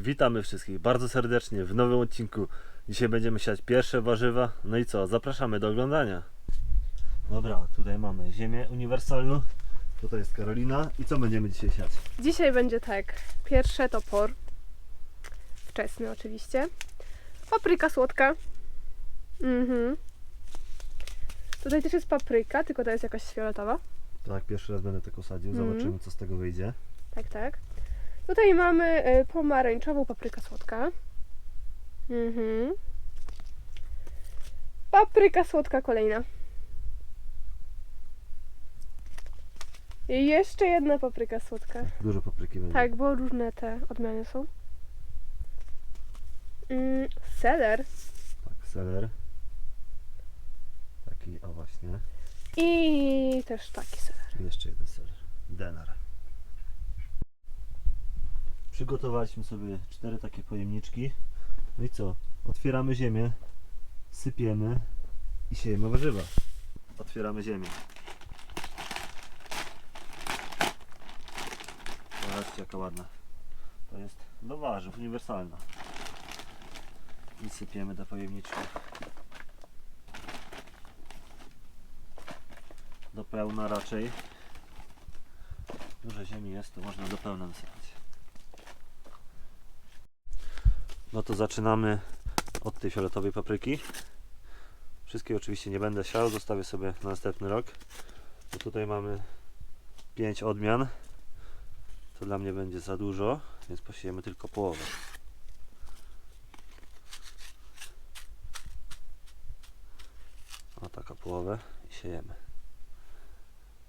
Witamy wszystkich bardzo serdecznie w nowym odcinku. Dzisiaj będziemy siać pierwsze warzywa. No i co, zapraszamy do oglądania. Dobra, tutaj mamy ziemię uniwersalną. Tutaj jest Karolina. I co będziemy dzisiaj siać? Dzisiaj będzie tak. Pierwsze to por. Wczesny oczywiście. Papryka słodka. Mhm. Tutaj też jest papryka, tylko to jest jakaś fioletowa. Tak, pierwszy raz będę tako sadził. Mhm. Zobaczymy co z tego wyjdzie. Tak, tak. Tutaj mamy y, pomarańczową paprykę słodka. Mhm. Papryka słodka kolejna. I jeszcze jedna papryka słodka. Dużo papryki będzie. Tak, bo różne te odmiany są. Mm, seler Tak, seler. Taki, o właśnie. i też taki seler. Jeszcze jeden seler. Denar. Przygotowaliśmy sobie cztery takie pojemniczki. No i co? Otwieramy ziemię, sypiemy i siejemy warzywa. Otwieramy ziemię. Zobaczcie jaka ładna. To jest do warzyw, uniwersalna. I sypiemy do pojemniczków. Do pełna raczej. Dużo ziemi jest, to można do pełna nasypać. No to zaczynamy od tej fioletowej papryki. Wszystkie oczywiście nie będę siał, zostawię sobie na następny rok. Bo tutaj mamy 5 odmian. To dla mnie będzie za dużo, więc posiejemy tylko połowę. O taka połowę i siejemy.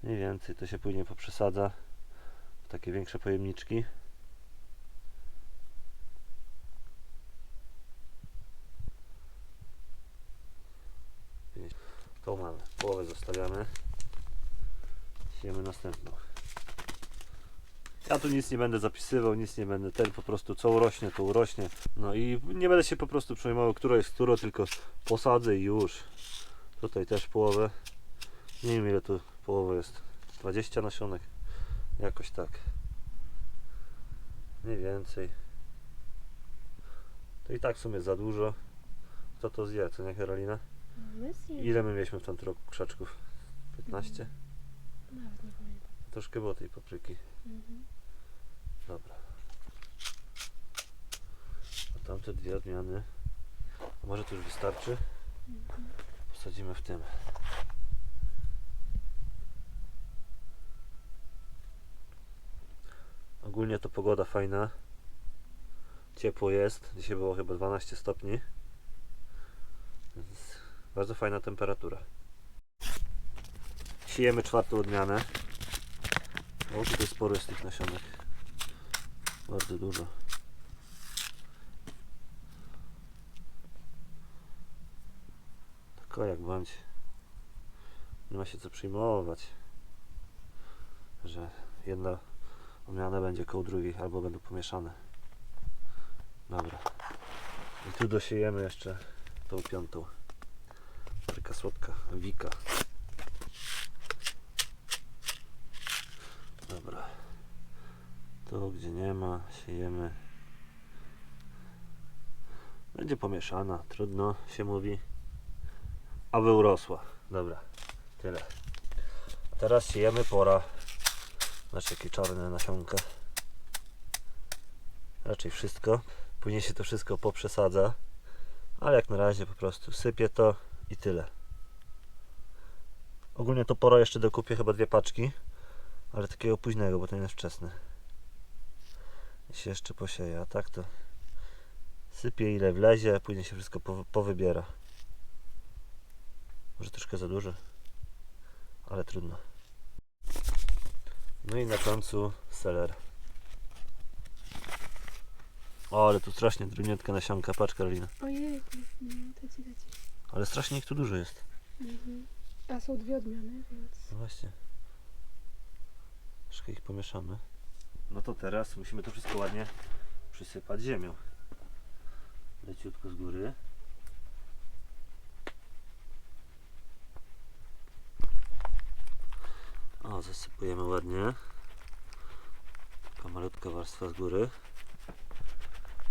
Mniej więcej to się później poprzesadza w takie większe pojemniczki. Pięć. To mamy. Połowę zostawiamy. Siejemy następną. Ja tu nic nie będę zapisywał, nic nie będę ten po prostu co urośnie, to urośnie. No i nie będę się po prostu przejmował, które jest które, tylko posadzę i już. Tutaj też połowę. Nie wiem ile tu połowa jest. 20 nasionek. Jakoś tak. Mniej więcej. To i tak w sumie za dużo. Kto to zje, co nie Karolina? Ile my mieliśmy w tamtym roku krzaczków? 15? Nawet nie pamiętam. Troszkę było tej papryki. Dobra. A tamte dwie odmiany. A może to już wystarczy? Posadzimy w tym. Ogólnie to pogoda fajna. Ciepło jest. Dzisiaj było chyba 12 stopni. Więc bardzo fajna temperatura. Siejemy czwartą odmianę. O, tutaj sporo jest tych nasionek. Bardzo dużo. Tylko jak bądź. Nie ma się co przyjmować. Że jedna odmiana będzie koło drugiej albo będą pomieszane. Dobra. I tu dosiejemy jeszcze tą piątą. Taka słodka, wika. Dobra. Tu gdzie nie ma, siejemy. Będzie pomieszana, trudno się mówi. Aby urosła. Dobra, tyle. Teraz siejemy pora. Znaczy jakie czarne nasionka. Raczej wszystko. Później się to wszystko poprzesadza. Ale jak na razie po prostu sypię to i tyle. Ogólnie to pora jeszcze dokupię chyba dwie paczki. Ale takiego późnego, bo ten jest wczesny. Się jeszcze posieje, a tak to sypie ile wlezie, a później się wszystko powy- powybiera. Może troszkę za dużo, ale trudno. No i na końcu seler. O, ale tu strasznie drobniutka nasionka, patrz Karolina. Ojej, no to ci dać. Ale strasznie ich tu dużo jest. Mhm. A są dwie odmiany, więc... No właśnie. Troszkę ich pomieszamy. No to teraz musimy to wszystko ładnie przysypać ziemią. Leciutko z góry. O, zasypujemy ładnie. Taka malutka warstwa z góry.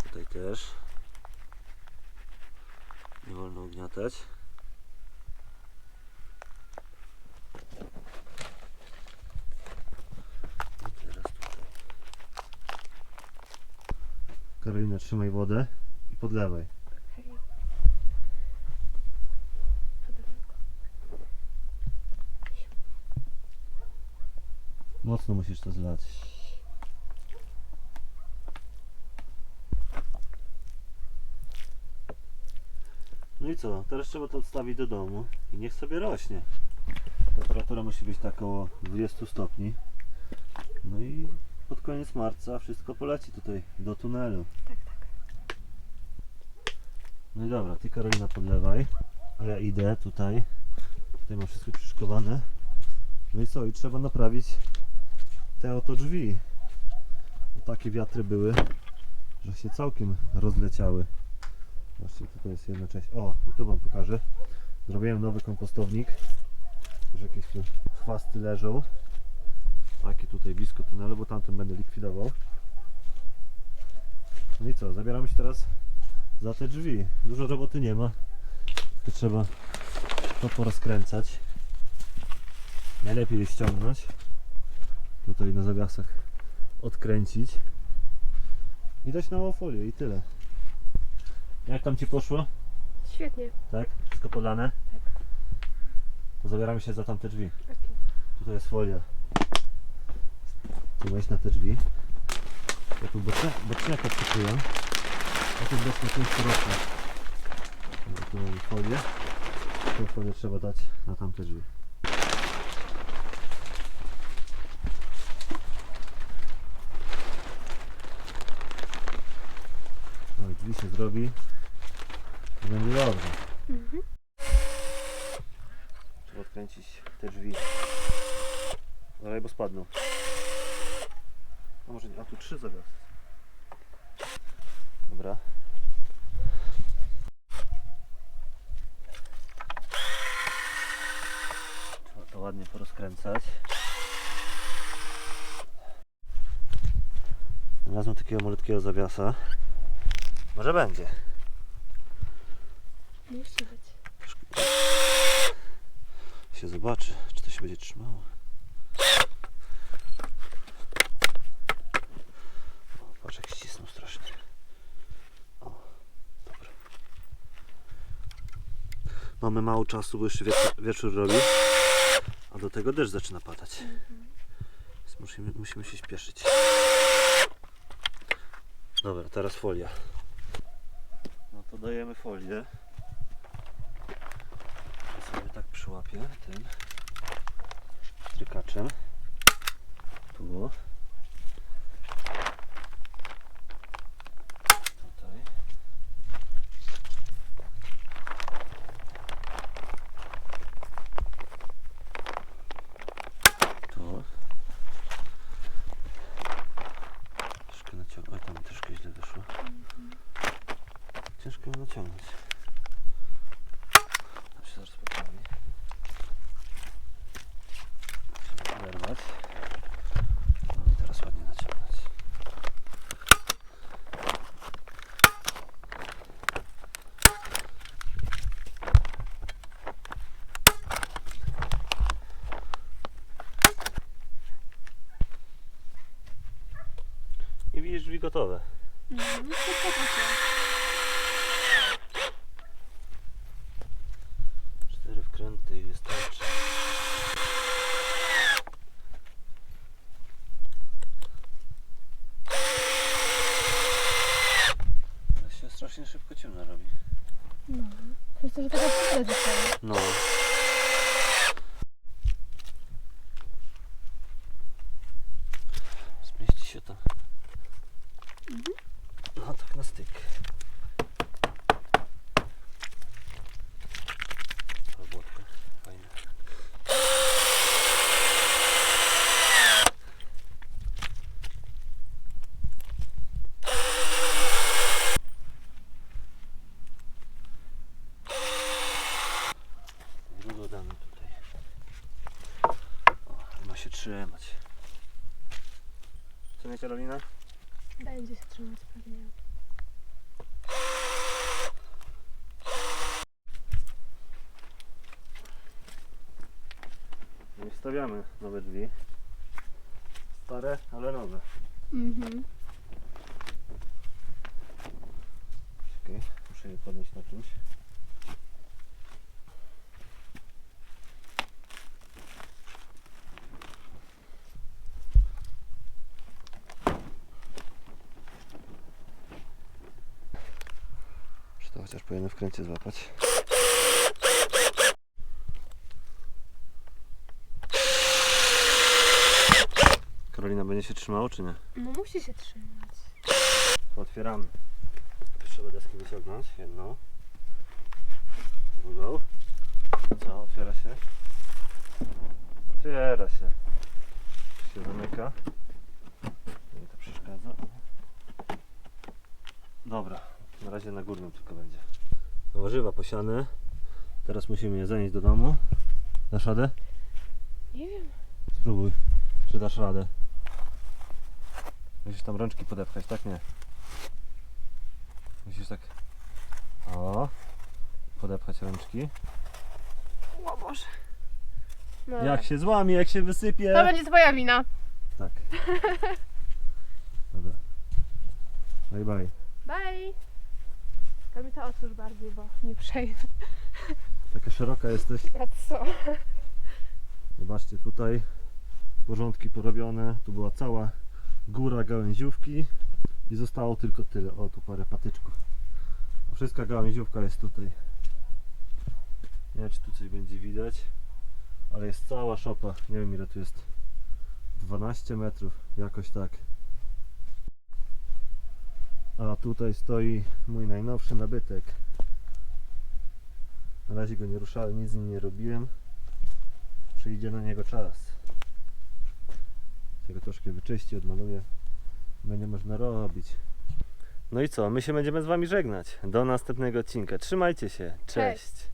Tutaj też. Nie wolno ugniatać. I teraz tutaj. Karolina, trzymaj wodę i podlewaj. Mocno musisz to zlać. No i co? Teraz trzeba to odstawić do domu i niech sobie rośnie. Temperatura musi być tak około 20 stopni. No i pod koniec marca wszystko poleci tutaj do tunelu. Tak, tak. No i dobra, ty Karolina podlewaj, a ja idę tutaj. Tutaj mam wszystko przyszkowane. No i co? I trzeba naprawić te oto drzwi. Bo takie wiatry były, że się całkiem rozleciały. Zobaczcie, tutaj jest jedna część. O, i tu Wam pokażę. Zrobiłem nowy kompostownik. Już jakieś tu chwasty leżą. Taki tutaj blisko tunelu, bo tamten będę likwidował. No i co? Zabieramy się teraz za te drzwi. Dużo roboty nie ma. Tylko trzeba to porozkręcać. Najlepiej je ściągnąć. Tutaj na zawiasach odkręcić. I dać nową folię i tyle. Jak tam Ci poszło? Świetnie. Tak? Wszystko podane? Tak. To zabieramy się za tamte drzwi. Okej. Tutaj jest folia. Tu wejść na te drzwi. Ja tu boczniaka przykuję. A tu boczne część rośnie. Dobra, Tu mamy folię. Tą folię trzeba dać na tamte drzwi. No i drzwi się zrobi. I będzie dobrze. Mhm. Trzeba odkręcić te drzwi. Dalej, bo spadną. A może nie, a tu trzy zawiasy. Dobra. Trzeba to ładnie porozkręcać. Znalazłem takiego malutkiego zawiasa. Może będzie. Jeszcze dać. się zobaczy, czy to się będzie trzymało. O, patrz jak ścisnął strasznie. O, dobra. Mamy mało czasu, bo jeszcze wieczór, wieczór robi, a do tego deszcz zaczyna padać. Więc musimy, musimy się śpieszyć. Dobra, teraz folia. No to dajemy folię. Sobie tak przyłapię tym strykaczem. Tu. Tutaj. Tu. Troszkę naciągnąć. Oj, tam troszkę źle wyszło. Naciągnąć. To się zaraz poprawi. Trzeba oderwać. No i teraz ładnie naciągnąć. I widzisz drzwi gotowe. Mhm. To popatrzę. Cztery wkręty i wystarczy. Ale się strasznie szybko ciemno robi. No. To, że taka pudra została. No. przemoc pewnie. Nie stawiamy nowe drzwi. Stare, ale nowe. Mhm. Czekaj, muszę je podnieść na czymś. Chociaż po jednym wkręcie złapać. Karolina będzie się trzymało czy nie? No musi się trzymać. Otwieramy. Trzeba deski wyciągnąć. Jedną. Drugą. Co? Otwiera się. Otwiera się. Się zamyka. Nie to przeszkadza. Dobra. Na razie na górnym tylko będzie. Warzywa posiane. Teraz musimy je zanieść do domu. Dasz radę? Nie wiem. Spróbuj. Czy dasz radę? Musisz tam rączki podepchać, tak? Nie. Musisz tak. O. Podepchać rączki. O Boże. No. Jak się złamie, jak się wysypie. To będzie twoja wina. Tak. Dobra. Bye bye. Bye. Tylko mi to otwórz bardziej, bo nie przejdę. Taka szeroka jesteś. A co? Zobaczcie tutaj. Porządki porobione. Tu była cała góra gałęziówki. I zostało tylko tyle. O, tu parę patyczków. A wszystka gałęziówka jest tutaj. Nie wiem, czy tu coś będzie widać. Ale jest cała szopa. Nie wiem ile tu jest. 12 metrów. Jakoś tak. A tutaj stoi mój najnowszy nabytek. Na razie go nie ruszałem, nic z nim nie robiłem. Przyjdzie na niego czas. Się go troszkę wyczyści, odmaluję. Będzie można robić. No i co? My się będziemy z Wami żegnać. Do następnego odcinka. Trzymajcie się. Cześć. Cześć.